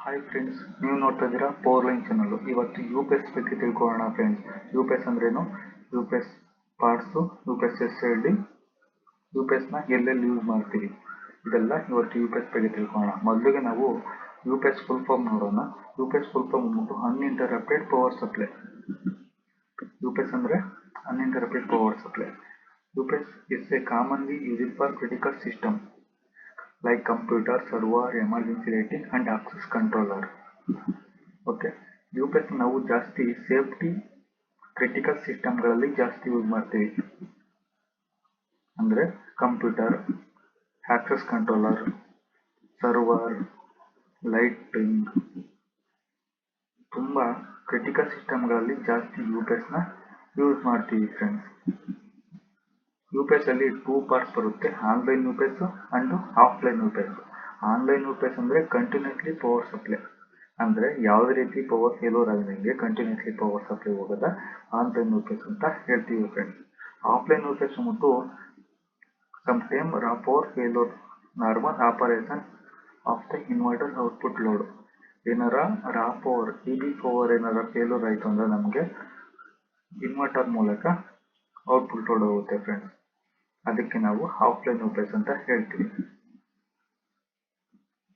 Hi friends ನೀವು ನೋಡ್ತಾ ಇದ್ದೀರಾ ಪವರ್ ಲೈನ್ ಚಾನಲ್ ಇವತ್ತು ಯು ಪಿ ಎಸ್ ಬಗ್ಗೆ ತಿಳ್ಕೊಳ್ಳೋಣ ಫ್ರೆಂಡ್ಸ್ ಯು ಪಿ ಎಸ್ ಅಂದ್ರೇನು U P S parts U P S S D U P ಎಸ್ನ ಎಲ್ಲೆಲ್ಲಿ ಯೂಸ್ ಮಾಡ್ತೀವಿ ಇದೆಲ್ಲ ಇವತ್ತು ಯು ಪಿ ಎಸ್ ಬಗ್ಗೆ ತಿಳ್ಕೊಳ್ಳೋಣ ಮೊದಲಿಗೆ ನಾವು U P S full form ನೋಡೋಣ U P S full form ಬಂದ್ಬಿಟ್ಟು uninterrupted power supply U P S ಅಂದರೆ uninterrupted power supply U P S is a commonly used for critical system like computer, server, emergency lighting and access controller. Okay U P S ನಾವು ಜಾಸ್ತಿ safety critical ಸಿಸ್ಟಮ್ಗಳಲ್ಲಿ ಜಾಸ್ತಿ use ಮಾಡ್ತೀವಿ. ಅಂದರೆ computer access controller server lighting ತುಂಬ critical ಸಿಸ್ಟಮ್ಗಳಲ್ಲಿ ಜಾಸ್ತಿ U P ಎಸ್ನ ಯೂಸ್ ಮಾಡ್ತೀವಿ ಫ್ರೆಂಡ್ಸ್ ಯು ಅಲ್ಲಿ ಟೂ ಪಾರ್ಟ್ಸ್ ಬರುತ್ತೆ. Online U and offline U online U ಅಂದ್ರೆ ಕಂಟಿನ್ಯೂಸ್ಲಿ ಪವರ್ ಸಪ್ಲೈ ಅಂದ್ರೆ ಯಾವುದೇ ರೀತಿ ಪವರ್ ಫೇಲ್ಯೂರ್ ಆಗದಂಗೆ ಕಂಟಿನ್ಯೂಸ್ಲಿ ಪವರ್ ಸಪ್ಲೈ ಹೋಗೋದ ಆನ್ಲೈನ್ ಯು ಅಂತ ಹೇಳ್ತೀವಿ ಫ್ರೆಂಡ್ಸ್ ಆಫ್ಲೈನ್ ಯು ಬಂದ್ಬಿಟ್ಟು some time raw power failure normal operation of the inverter output load ಏನಾರ raw power E B power ಏನಾರ ಫೇಲ್ಯೂರ್ ಆಯಿತು ಅಂದ್ರೆ ನಮಗೆ ಇನ್ವರ್ಟರ್ ಮೂಲಕ ಔಟ್ಪುಟ್ ಲೋಡ್ ಹೋಗುತ್ತೆ ಫ್ರೆಂಡ್ಸ್ ಅದಕ್ಕೆ ನಾವು ಹಾಫ್ ಲೈನ್ ಪಿ ಅಂತ ಹೇಳ್ತೀವಿ.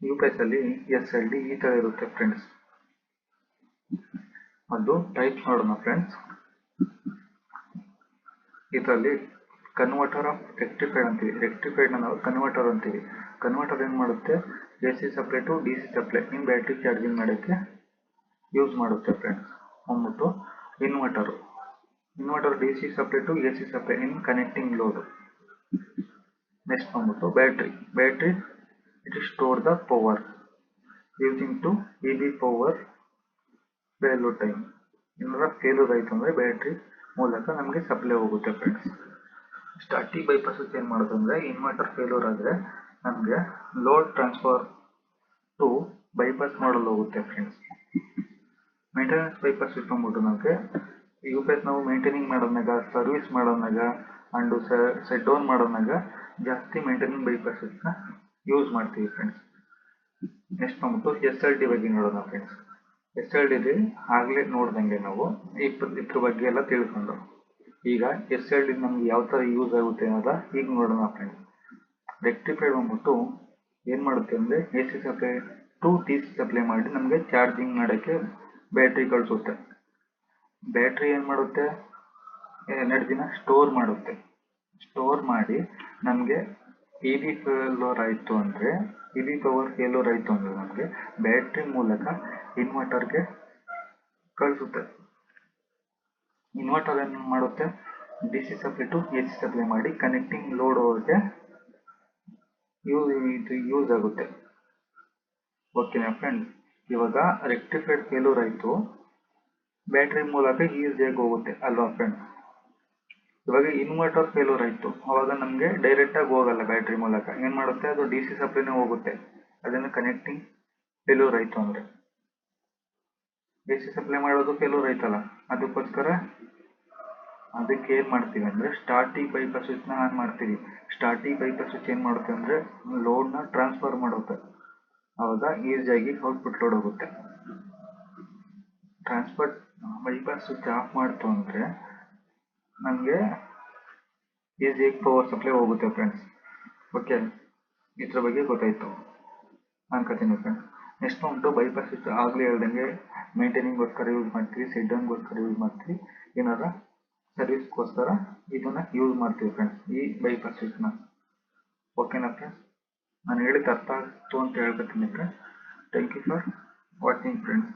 ಪಿ ಅಲ್ಲಿ ಎಸ್ ಎಲ್ ಡಿ ಈ ತರ ಇರುತ್ತೆ ಫ್ರೆಂಡ್ಸ್ ಅದು ಟೈಪ್ ನೋಡೋಣ ಫ್ರೆಂಡ್ಸ್ ಇದರಲ್ಲಿ ಕನ್ವರ್ಟರ್ ಆಫ್ ರೆಕ್ಟಿಫೈಡ್ ಅಂತೀವಿ. ರೆಕ್ಟಿಫೈಡ್ ನಾವು ಕನ್ವರ್ಟರ್ ಅಂತೀವಿ. ಕನ್ವರ್ಟರ್ ಏನ್ ಮಾಡುತ್ತೆ? A C supply to D C supply in battery charging ಮಾಡೋಕ್ಕೆ ಯೂಸ್ ಮಾಡುತ್ತೆ ಫ್ರೆಂಡ್ಸ್ ಅಂದ್ಬಿಟ್ಟು inverter inverter D C supply to A C supply in connecting load next ಬಂದ್ಬಿಟ್ಟು battery battery it store the power using to E B power failure time ಏನಾರ failure ಆಯಿತು ಅಂದರೆ battery ಮೂಲಕ ನಮಗೆ supply ಹೋಗುತ್ತೆ friends starting bypass ಏನು ಮಾಡೋದು ಅಂದರೆ ಇನ್ವರ್ಟರ್ ಫೇಲ್ಯೂರ್ ಆದರೆ ನಮಗೆ ಲೋಡ್ ಟ್ರಾನ್ಸ್ಫರ್ ಟು ಬೈಪಾಸ್ ಮಾಡಲು ಹೋಗುತ್ತೆ ಫ್ರೆಂಡ್ಸ್ ಮೇಂಟೆನೆನ್ಸ್ ಬೈಪಾಸ್ ಬಂದ್ಬಿಟ್ಟು ನಮಗೆ ಯು ಪಿ ಎಸ್ ನಾವು ಮೇಂಟೈನಿಂಗ್ ಮಾಡೋದ್ನಾಗ ಸರ್ವಿಸ್ ಮಾಡೋದ್ನಾಗ ಅಂಡು ಸೆಟ್ ಡೌನ್ ಮಾಡೋದ್ನಾಗ ಜಾಸ್ತಿ ಮೇಂಟೈನಿಂಗ್ ಬೈಪಾಸಸ್ನ ಯೂಸ್ ಮಾಡ್ತೀವಿ ಫ್ರೆಂಡ್ಸ್ ನೆಕ್ಸ್ಟ್ ಬಂದ್ಬಿಟ್ಟು ಎಸ್ ಎಲ್ ಡಿ ಬಗ್ಗೆ ನೋಡೋಣ ಫ್ರೆಂಡ್ಸ್ ಎಸ್ ಎಲ್ ಡಿ ಆಗಲೇ ನೋಡ್ದಂಗೆ ನಾವು ಇದ್ರ ಬಗ್ಗೆ ಎಲ್ಲ ತಿಳ್ಕೊಂಡು. ಈಗ ಎಸ್ ಎಲ್ ಡಿ ನಮ್ಗೆ ಯಾವ ಥರ ಯೂಸ್ ಆಗುತ್ತೆ ಅನ್ನೋದ ಈಗ ನೋಡೋಣ ಫ್ರೆಂಡ್ಸ್ ರೆಕ್ಟಿಫೈಡ್ ಬಂದ್ಬಿಟ್ಟು ಏನು ಮಾಡುತ್ತೆ ಅಂದರೆ A C supply to T C supply ಮಾಡಿ ನಮಗೆ ಚಾರ್ಜಿಂಗ್ ಮಾಡೋಕ್ಕೆ ಬ್ಯಾಟ್ರಿ ಕಳಿಸುತ್ತೆ. ಬ್ಯಾಟ್ರಿ ಏನು ಮಾಡುತ್ತೆ? ಎನರ್ಜಿನ ಸ್ಟೋರ್ ಮಾಡುತ್ತೆ. ಸ್ಟೋರ್ ಮಾಡಿ ನಮಗೆ ಇ ಬಿ ಫೇಲ್ಯೂರ್ ಆಯಿತು ಅಂದರೆ ಇ ಬಿ ಪವರ್ ಫೇಲ್ಯೂರ್ ಆಯಿತು ಅಂದರೆ ನಮಗೆ ಬ್ಯಾಟ್ರಿ ಮೂಲಕ ಇನ್ವರ್ಟರ್ಗೆ ಕಳಿಸುತ್ತೆ. ಇನ್ವರ್ಟರ್ ಏನು ಮಾಡುತ್ತೆ? D C supply to A C supply ಮಾಡಿ ಕನೆಕ್ಟಿಂಗ್ ಲೋಡ್ ಅವ್ರಿಗೆ ಯೂಸ್ ಇದು ಯೂಸ್ ಆಗುತ್ತೆ. ಓಕೆನಾ ಫ್ರೆಂಡ್ ಇವಾಗ ರೆಕ್ಟಿಫೈಡ್ ಫೇಲೂರ್ ಆಯಿತು ಬ್ಯಾಟ್ರಿ ಮೂಲಕ ಈಸಿಯಾಗಿ ಹೋಗುತ್ತೆ, ಅಲ್ವಾ ಫ್ರೆಂಡ್ ಇವಾಗ ಇನ್ವರ್ಟರ್ ಫೇಲ್ಯೂರ್ ಆಯಿತು. ಅವಾಗ ನಮಗೆ ಡೈರೆಕ್ಟಾಗಿ ಹೋಗಲ್ಲ ಬ್ಯಾಟ್ರಿ ಮೂಲಕ. ಏನು ಮಾಡುತ್ತೆ? ಅದು ಡಿ ಸಿ ಸಪ್ಲೈನೇ ಹೋಗುತ್ತೆ. ಅದನ್ನು ಕನೆಕ್ಟಿಂಗ್ ಫೇಲ್ಯೂರ್ ಆಯಿತು ಅಂದರೆ. ಡಿ ಸಿ ಸಪ್ಲೈ ಮಾಡೋದು ಫೇಲ್ಯೂರ್ ಆಯ್ತಲ್ಲ? ಅದಕ್ಕೋಸ್ಕರ ಅದಕ್ಕೆ ಏನು ಮಾಡ್ತೀವಿ ಅಂದರೆ ಸ್ಟಾರ್ಟಿಂಗ್ ಬೈಪಾಸ್ ಸ್ವಿಚ್ನ ಆನ್ ಮಾಡ್ತೀವಿ. ಸ್ಟಾರ್ಟಿಂಗ್ ಬೈಪಾಸ್ ಸ್ವಿಚ್ ಏನು ಮಾಡುತ್ತೆ ಅಂದರೆ ಲೋಡ್ನ ಟ್ರಾನ್ಸ್ಫರ್ ಮಾಡುತ್ತೆ. ಅವಾಗ ಈಸಿಯಾಗಿ ಔಟ್ಪುಟ್ ಲೋಡ್ ಹೋಗುತ್ತೆ. ಟ್ರಾನ್ಸ್ಫರ್ ಬೈಪಾಸ್ ಸ್ವಿಚ್ ಆಫ್ ಮಾಡ್ತು ಅಂದರೆ ನಮಗೆ ಈಸಿಯಾಗಿ ಪವರ್ ಸಪ್ಲೈ ಹೋಗುತ್ತೆ ಫ್ರೆಂಡ್ಸ್ ಓಕೆ ಇದ್ರ ಬಗ್ಗೆ ಗೊತ್ತಾಯಿತು. ಅನ್ಕೋತೀನಿ ಫ್ರೆಂಡ್ಸ್ ನೆಕ್ಸ್ಟ್ ಉಂಟು ಬೈಪಾಸ್ ಇಷ್ಟು ಆಗಲೇ ಹೇಳ್ದಂಗೆ ಮೇಂಟೈನಿಂಗ್ಗೋಸ್ಕರ ಯೂಸ್ ಮಾಡ್ತೀವಿ ಸೆಡ್ಡಂಗೋಸ್ಕರ ಯೂಸ್ ಮಾಡ್ತೀವಿ ಏನಾರ ಸರ್ವಿಸ್ಗೋಸ್ಕರ ಇದನ್ನ ಯೂಸ್ ಮಾಡ್ತೀವಿ ಫ್ರೆಂಡ್ಸ್ ಈ ಬೈಪಾಸ್ ಸ್ವಿಚ್ನ ಓಕೆನಾ ಫ್ರೆಂಡ್ಸ್ ನಾನು ಹೇಳಿದ ಅರ್ಥ ಆಗ್ತು ಅಂತ ಹೇಳ್ಕೊತೀನಿ friends thank you for watching friends